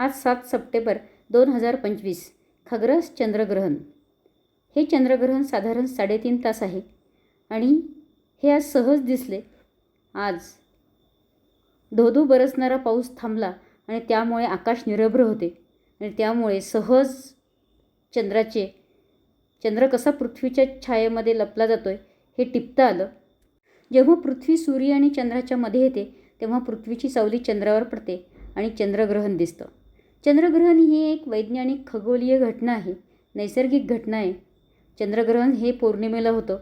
आज सात सप्टेंबर दोन हजार पंचवीस. खग्रस चंद्रग्रहण. हे चंद्रग्रहण साधारण साडेतीन तास आहे आणि हे आज सहज दिसले. आज धोधो बरसणारा पाऊस थांबला आणि त्यामुळे आकाश निरभ्र होते आणि त्यामुळे सहज चंद्राचे चंद्र कसा पृथ्वीच्या छायेमध्ये लपला जातोय हे टिपता आलं. जेव्हा पृथ्वी सूर्य आणि चंद्राच्या मध्ये येते तेव्हा पृथ्वीची सावली चंद्रावर पडते आणि चंद्रग्रहण दिसतं. चंद्रग्रहण ही एक वैज्ञानिक खगोलीय घटना आहे नैसर्गिक घटना आहे. चंद्रग्रहण हे पौर्णिमेला होतं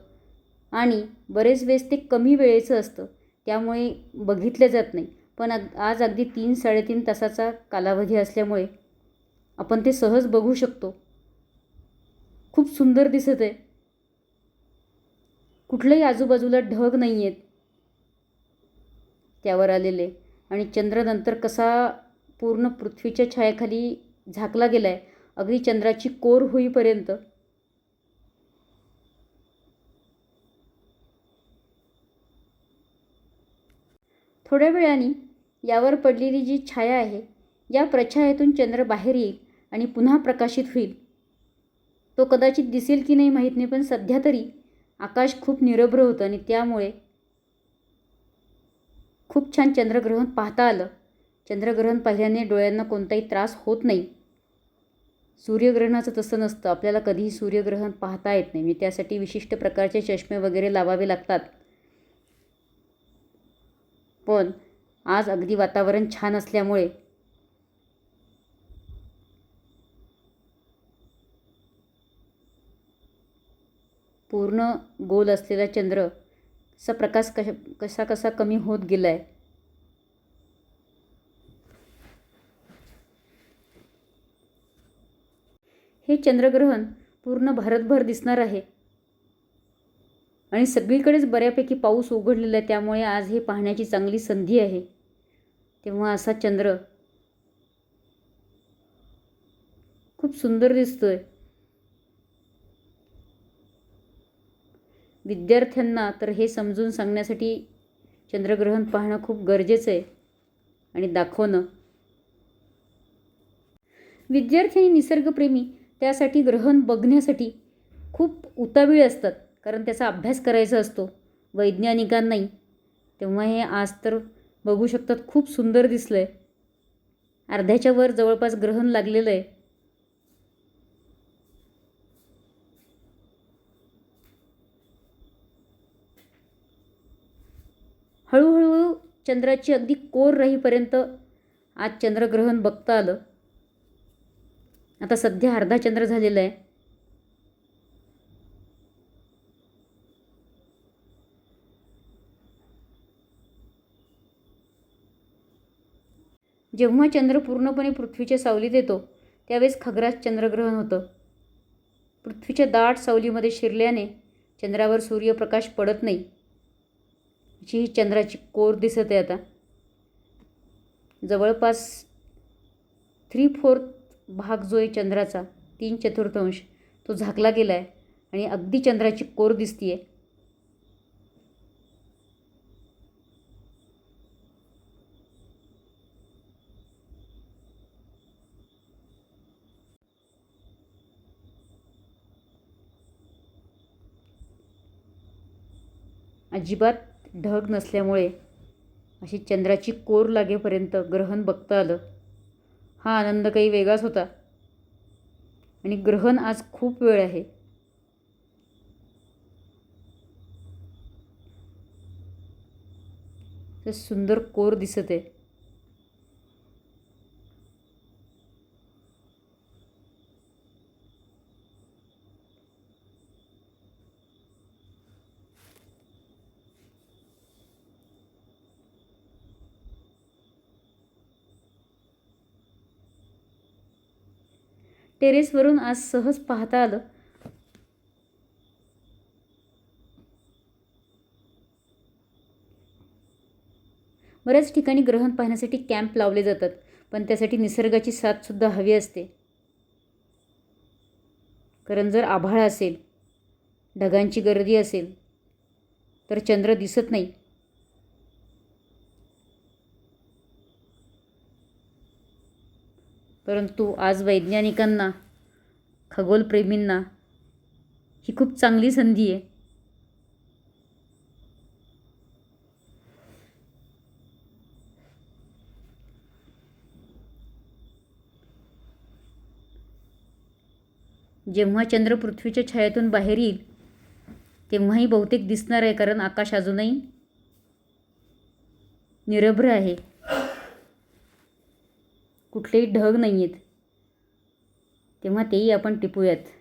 आणि बरेच वेळेस ते कमी वेळेचं असतं त्यामुळे बघितलं जात नाही. पण अग आज अगदी तीन साडेतीन तासाचा कालावधी असल्यामुळे आपण ते सहज बघू शकतो. खूप सुंदर दिसत आहे. कुठलंही आजूबाजूला ढग नाही आहेत त्यावर आलेले. आणि चंद्र नंतर कसा पूर्ण पृथ्वीच्या छायाखाली झाकला गेला आहे अगदी चंद्राची कोर होईपर्यंत. थोड्या वेळाने यावर पडलेली जी छाया आहे या प्रछायेतून चंद्र बाहेर येईल आणि पुन्हा प्रकाशित होईल. तो कदाचित दिसेल की नाही माहीत नाही पण सध्या तरी आकाश खूप निरभ्र होतं आणि त्यामुळे खूप छान चंद्रग्रहण पाहता आलं. चंद्रग्रहण पाहिल्याने डोळ्यांना कोणताही त्रास होत नाही. सूर्यग्रहणाचं तसं नसतं. आपल्याला कधीही सूर्यग्रहण पाहता येत नाही. म्हणजे त्यासाठी विशिष्ट प्रकारचे चष्मे वगैरे लावावे लागतात. पण आज अगदी वातावरण छान असल्यामुळे पूर्ण गोल असलेला चंद्र असा प्रकाश कशा कसा कसा कमी होत गेला आहे हे चंद्रग्रहण पूर्ण भारतभर दिसणार आहे. आणि सगळीकडेच बऱ्यापैकी पाऊस उघडलेला आहे त्यामुळे आज हे पाहण्याची चांगली संधी आहे. तेव्हा असा चंद्र खूप सुंदर दिसतोय. विद्यार्थ्यांना तर हे समजून सांगण्यासाठी चंद्रग्रहण पाहणं खूप गरजेचं आहे आणि दाखवणं. विद्यार्थी आणि निसर्गप्रेमी त्यासाठी ग्रहण बघण्यासाठी खूप उतावीळ असतात. कारण त्याचा अभ्यास करायचा असतो. वैज्ञानिकांनाही. तेव्हा हे आज तर बघू शकतात खूप सुंदर दिसलं आहे अर्ध्याच्या वर जवळपास ग्रहण लागलेलं आहे. हळूहळू चंद्राची अगदी कोर राहीपर्यंत आज चंद्रग्रहण बघता आलं. आता सध्या अर्धा चंद्र झालेला आहे. जेव्हा चंद्र पूर्णपणे पृथ्वीच्या सावलीत येतो त्यावेळेस खग्रास चंद्रग्रहण होतं. पृथ्वीच्या दाट सावलीमध्ये शिरल्याने चंद्रावर सूर्यप्रकाश पडत नाही. जी ही चंद्राची कोर दिसत आहे आता. जवळपास थ्री फोर्थ भाग जो आहे चंद्राचा तीन चतुर्थांश तो झाकला गेला आहे आणि अगदी चंद्राची कोर दिसती आहे अजिबात ढग नसल्यामुळे अशी चंद्राची कोर लागेपर्यंत ग्रहण बघता आलं. हा आनंद काही वेगळाच होता. आणि ग्रहण आज खूप वेळ आहे. सुंदर कोर दिसत आहे. टेरेसवरून आज सहज पाहता आलं. बऱ्याच ठिकाणी ग्रहण पाहण्यासाठी कॅम्प लावले जातात पण त्यासाठी निसर्गाची साथसुद्धा हवी असते. कारण जर आभाळ असेल ढगांची गर्दी असेल तर चंद्र दिसत नाही. परंतु आज वैज्ञानिकांना खगोलप्रेमींना ही खूप चांगली संधी आहे. जेव्हा चंद्र पृथ्वीच्या छायातून बाहेर येईल तेव्हाही बहुतेक दिसणार आहे कारण आकाश अजूनही निरभ्र आहे. कुठलेही ढग नाही आहेत तेव्हा तेही आपण टिपूयात.